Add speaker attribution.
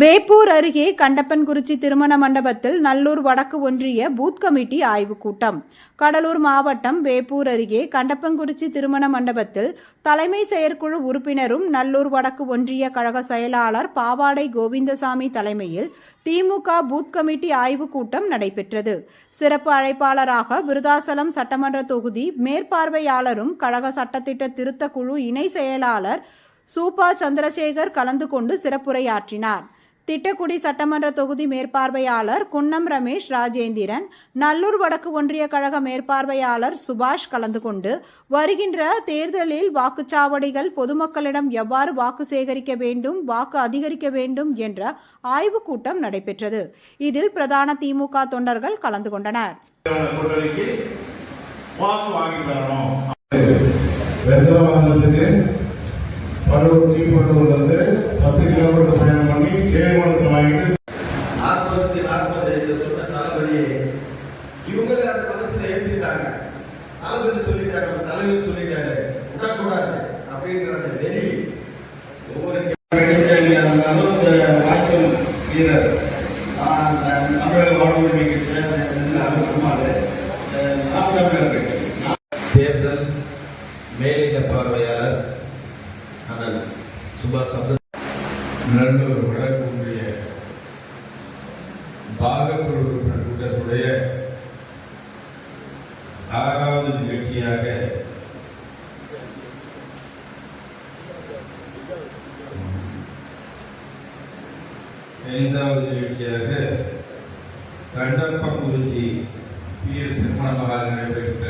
Speaker 1: வேப்பூர் அருகே கண்டப்பன்குறிச்சி திருமண மண்டபத்தில் நல்லூர் வடக்கு ஒன்றிய பூத் கமிட்டி ஆய்வுக் கூட்டம். கடலூர் மாவட்டம் வேப்பூர் அருகே கண்டப்பன்குறிச்சி திருமண மண்டபத்தில் தலைமை செயற்குழு உறுப்பினரும் நல்லூர் வடக்கு ஒன்றிய கழக செயலாளர் பாவாடை கோவிந்தசாமி தலைமையில் திமுக பூத் கமிட்டி ஆய்வுக் கூட்டம் நடைபெற்றது. சிறப்பு அழைப்பாளராக விருதாசலம் சட்டமன்ற தொகுதி மேற்பார்வையாளரும் கழக சட்டத்திட்ட திருத்த குழு இணை செயலாளர் சூப்பா சந்திரசேகர் கலந்து கொண்டு சிறப்புரையாற்றினார். திட்டக்குடி சட்டமன்ற தொகுதி மேற்பார்வையாளர் குன்னம் ரமேஷ் ராஜேந்திரன் நல்லூர் வடக்கு ஒன்றிய கழக மேற்பார்வையாளர் சுபாஷ் கலந்து கொண்டு வருகின்ற தேர்தலில் வாக்குச்சாவடிகள் பொதுமக்களிடம் எவ்வாறு வாக்கு சேகரிக்க வேண்டும் வாக்கு அதிகரிக்க வேண்டும் என்ற ஆய்வுக் கூட்டம் நடைபெற்றது. இதில் பிரதான திமுக தொண்டர்கள் கலந்து கொண்டனர்.
Speaker 2: பத்து கிலோமீட்டர்
Speaker 3: நாற்பத்தி நாற்பது என்று சொன்ன தளபதியை இவங்களே அது மனசுல ஏத்திட்டாங்க. தளபதி சொல்லிட்டாங்க தலைவர் சொல்லிட்டாரு விடக்கூடாது அப்படின்ற அந்த வெறி ஒவ்வொரு கட்சியாக இருந்தாலும் இந்த வாட்ஸ்அப் வீரர் தமிழக கட்சி அருமாறு நாம் தமிழர் கட்சி. தேர்தல் மேலிட பார்வையாளர் அண்ணன் சுபாஷ் சந்திர
Speaker 4: நல்லூர் வடக்கு ஒன்றிய உறுப்பினர் கூட்டத்துடைய ஆறாவது நிகழ்ச்சியாக ஐந்தாவது நிகழ்ச்சியாக கண்டப்பங்குறிச்சி பி எஸ் திருமண மகால் நடைபெறுகின்ற